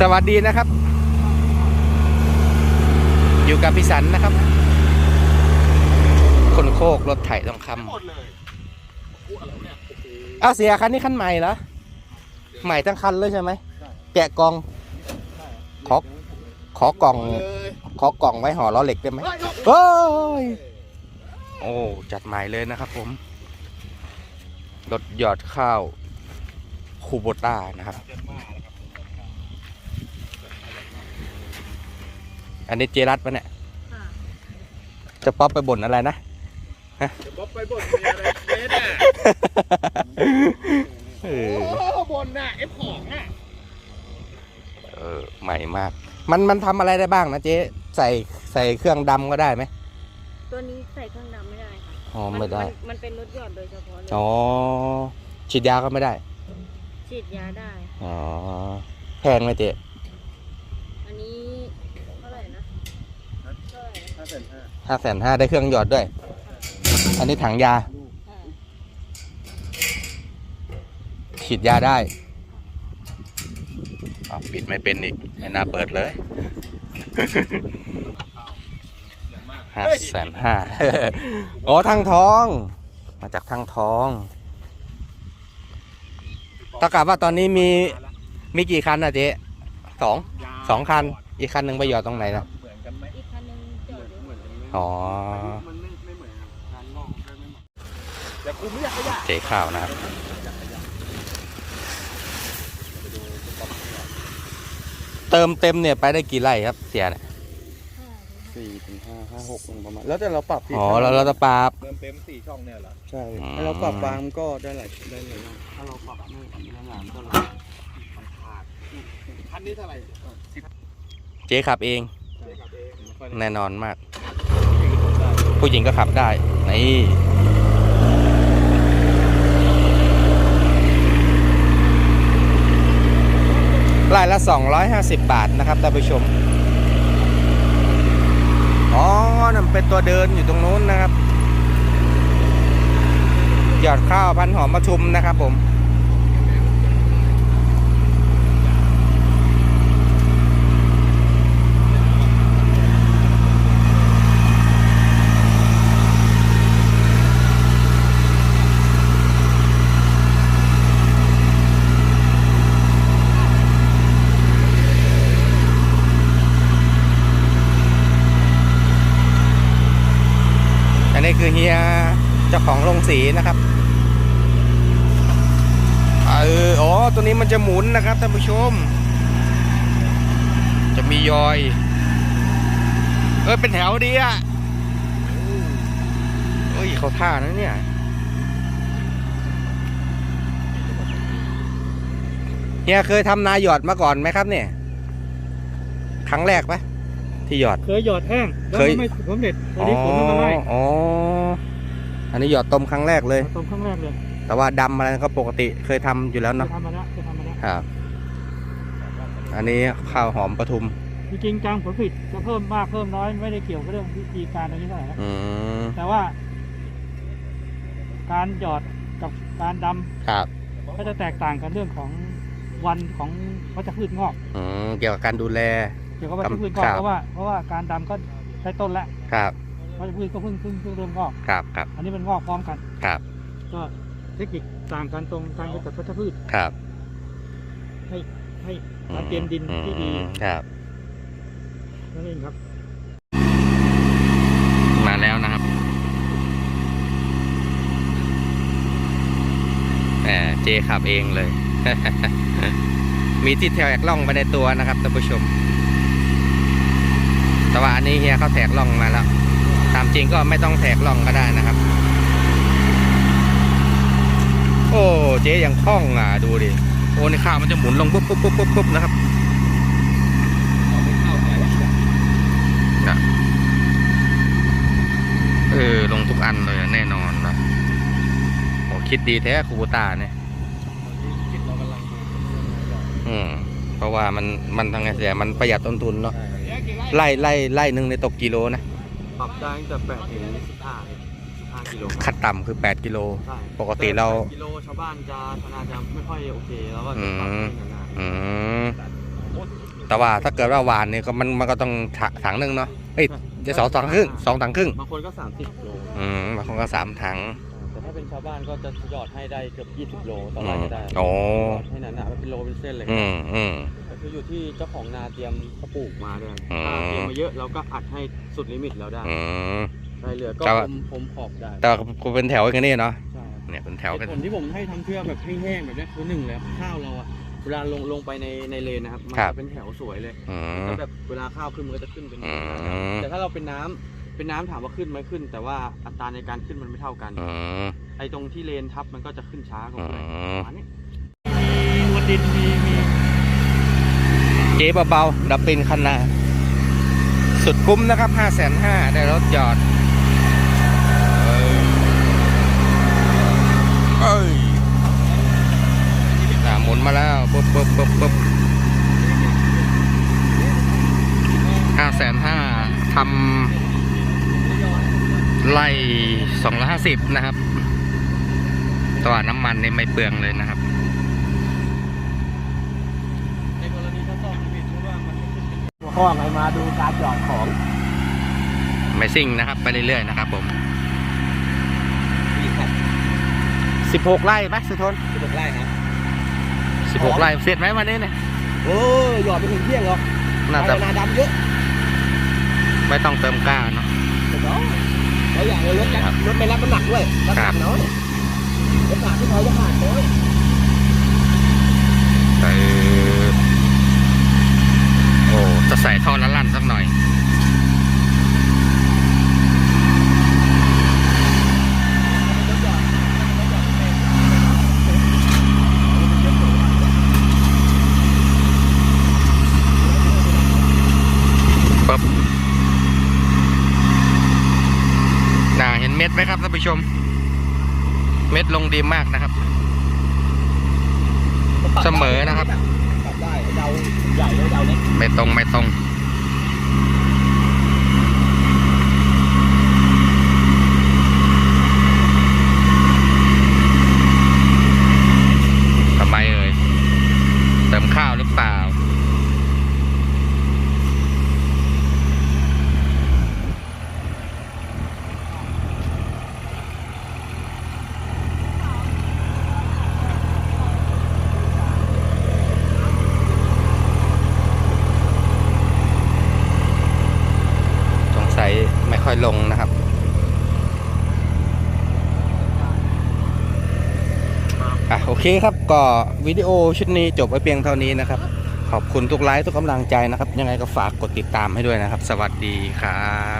สวัสดีนะครับ อยู่กับพี่สันนะครับ คนโคกรถไถทองคหมดเลยำอ้าวเสียคันนี้คันใหม่เหรอใหม่ทั้งคันเลยใช่ไหมแกะกล่อง ขอ ขอกล่อง เลยขอกล่องไว้ห่อล้อเหล็กได้ไหมเฮ้ยยกเฮ้ย โอ้ จัดใหม่เลยนะครับผมรถหยอดข้าวคูโบต้านะครับ อันนี้เจรัตปะเนี่ยจะป๊อปไปบ่นอะไรนะ เดี๋ยวบ๊อบไปบ่นเมียอะไรเจ๊น่ะเอโอ้อบ่นน่ะเอฟของน่ะเออ ใหม่มาก มันมันทำอะไรได้บ้างนะเจ๊ใส่ใส่เครื่องดำก็ได้ไหมตัวนี้ใส่เครื่องดำไม่ได้ค่ะอ๋อไม่ได้ นมันเป็นรถหยอดโดยเฉพาะเลยอ๋อ ฉีดยาก็ไม่ได้ ฉีดยาได้ อ๋อ แพงไหมเจ๊ อันนี้เท่าไหร่นะเท่าไหร่นะ ห้าแสน ห้าแสนห้าได้เครื่องหยอดด้วย อันนี้ถังยา ฉีดยาได้เอาปิดไม่เป็นอีกไม่น่าเปิดเลยห้าแสนห้าโอ้ทางทอง มาจากทางทองตากาว่าตอนนี้มีมีกี่คันนะเจ๊สองสองคัน อีกคันหนึ่งไปหยอดตรงไหนนะ อนกันไหมอ๋อมันไม่ไม่เหมือนกันงานงอกก็ไม่เหมือนแต่กูไม่อยากขยะเจ๊ข้าวนะครับเติมเต็มเนี่ยไปได้กี่ไร่ครับเสียเนี่ยสี่ถึงห้าห้าหกประมาณแล้วแต่เราปรับที่อ๋อแล้วเราจะปราบเติมเต็มสี่ช่องเนี่ยเหรอใช่อืมถ้าเราปรับบางมันก็ได้หลายได้หลายอย่างถ้าเราปรับไม่ไม่หลายก็เราขาดคันนี้เท่าไหร่สิบเจ๊ขับเองเจ๊กับเองไม่ค่อยได้แน่นอนมากได้ ผู้หญิงก็ขับได้ นี่ไล่ละ 250 บาทนะครับท่านผู้ชม อ๋อนั่นเป็นตัวเดินอยู่ตรงนู้นนะครับ หยอดข้าวพันหอมประชุมนะครับผม อั นนี้คือเฮียเจ้าของโรงสีนะครับเอออ๋อตัวนี้มันจะหมุนนะครับท่านผู้ชม จะมียอย เออเป็นแถวดีอะเอ้ยเขาท่านะเนี่ยเฮียเคยทำนาหยอดมาก่อนไหมครับเนี่ย ครั้งแรกปะ ที่หยอด เคยหยอดแห้งแล้วเคยมันไม่สำเร็จตอนนี้ฝนมันมาไล่อ๋อ อันนี้หยอดต้มครั้งแรกเลยตรงข้างแรกเลย แต่ว่าดำอะไรก็ปกติเคยทำอยู่แล้วเคยเนาะทำมาแล้วเคยทำมาแล้วครับ อันนี้ข้าวหอมปทุม จริงๆการผลผลิตจะเพิ่มมากเพิ่มน้อยไม่ได้เกี่ยวกับเรื่องวิธีการอะไรนี้เท่าไหร่นะอืมแต่ว่า การหยอดกับการดำครับก็จะแตกต่างกันเรื่องของวันของวัชพืชงอกอืมเกี่ยวกับการดูแล เกี่ยวกับวัชพืชงอกครับ เพราะว่าเพราะว่าการดำก็ใช้ต้นแล้วครับวัชพืชก็เพิ่งเพิ่งเพิ่งเริ่มงอกครับครับอันนี้มันงอกพร้อมกัน ครับก็เทคนิคต่างกันตรงการกำจัดวัชพืชครับให้ให้การเตรียมดินที่ดีอืมครับ นั่นเองครับ มาแล้วนะครับแหมเจขับเองเลย มีที่แถกล่องไปในตัวนะครับท่านผู้ชมแต่ ว่าอันนี้เฮียเขาแถกล่องมาแล้ว ตามจริงก็ไม่ต้องแถกล่องก็ได้นะครับ โอ้เจ๊ยังคล่องอะดูดิโอ้ในข้าวมันจะหมุนลงปุ๊บปุ๊บปุ๊บปุ๊บปุ๊บนะครับนะเออลงทุกอันเลยอะแน่นอนนะโอ้คิดดีแท้คูโบต้าเนี่ยคิดเรากำลังอืมเพราะว่ามันมันทางไงเสียมันประหยัดต้นทุนเนาะ ไล่ไล่ไล่ไล่หนึ่งในตกกิโลนะปรับได้ตั้งแต่แปดถึงสิบห้าสิบห้ากิโลขั้นต่ำคือ 8 กิโล ใช่ปกติเรา แปดกิโลชาวบ้านจะธนาจะไม่ค่อยโอเคแล้วก็จะปรับให้นานอืมแต่ว่าถ้าเกิดว่าหวานเนี่ยก็มันมันก็ต้องถถังหนึ่งเนาะเอ้ยจะสองถังครึ่งสองถังครึ่งบางคนก็30โล อืมบางคนก็สามถัง แต่ถ้าเป็นชาวบ้านก็จะหยอดให้ได้เกือบ 20 โลต่อไร่ก็ได้โอ้ หยอดให้หนาๆเป็นโลเป็นเส้นเลย อืมอืมแต่ คืออยู่ที่เจ้าของนาเตรียมเขาปลูกมาด้วยอืม ถ้าเตรียมมาเยอะเราก็อัดให้สุดลิมิตแล้วได้อืม ใช่เหลือก็แต่ว่าผมผมขอบได้แต่ก็เป็นแถวกันนี่เนาะใช่เนี่ยเป็นแถวเหกัน ตุผลที่ผมให้ทำเชือกแบบแห้งๆแบบเนี้ยคือหนึ่งเลยครับข้าวเราอะเวลาลงลงไปในในเลนนะครับมันครับจะเป็นแถวสวยเลย อืม แล้วแบบเวลาข้าวขึ้นมันก็จะขึ้นเป็นอืม แต่ถ้าเราเป็นน้ำเป็นน้ำถามว่าขึ้นไหมขึ้น แต่ว่าอัตราในการขึ้นมันไม่เท่ากัน อืม ไอ้ตรงที่เลนทับมันก็จะขึ้นช้ากว่าอืเพื่อนมประมาณนี้มีวันดินมีมี เจ๊เบาๆดับเป็นคันนาสุดคุ้มนะครับห้าแสนห้าได้รถจอด เอ้ยหมุนมาแล้วปุ๊บปุ๊บปุ๊บปุ๊บห้าแสนห้าทำไล่สองร้อยห้าสิบนะครับตัวน้ำมันนี่ไม่เปลืองเลยนะครับ ในกรณีถ้าซ่อมผิดหรือว่ามันไม่ ขึ้นเป็นหัวข้อไงมาดูการหยอดของไม่ซิ่งนะครับ ไปเรื่อยๆนะครับ ผมสิบหกไร่ไหมสุทนสิบหกไร่ครับสิบหกไร่เสร็จไหมวันนี้เนี่ยโอ้ยหยอดไปถึงเที่ยงหรอกน่าจะนาดำเยอะไม่ต้องเติมกล้าเนาะถูกต้องแล้วอย่างเลยรถครับรถไม่รับน้ำหนักด้วยน้ำหครันับกน้อยรถขาดที่เขาจะขาดน้อยเออโอ้ จะใส่ท่อละลั่นสักหน่อย ปั๊บ น่าเห็นเม็ดไหมครับท่านผู้ชม เม็ดลงดีมากนะครับ เสมอนะครับปรับได้เดา ไม่ตรงไม่ตรง ทำไมเอ่ย เติมข้าวหรือเปล่า สงสัยไม่ค่อยลงนะครับ อะโอเคครับก็วิดีโอชุดนี้จบไว้เพียงเท่านี้นะครับ ขอบคุณทุกไลค์ทุกกำลังใจนะครับ ยังไงก็ฝากกดติดตามให้ด้วยนะครับ สวัสดีครับ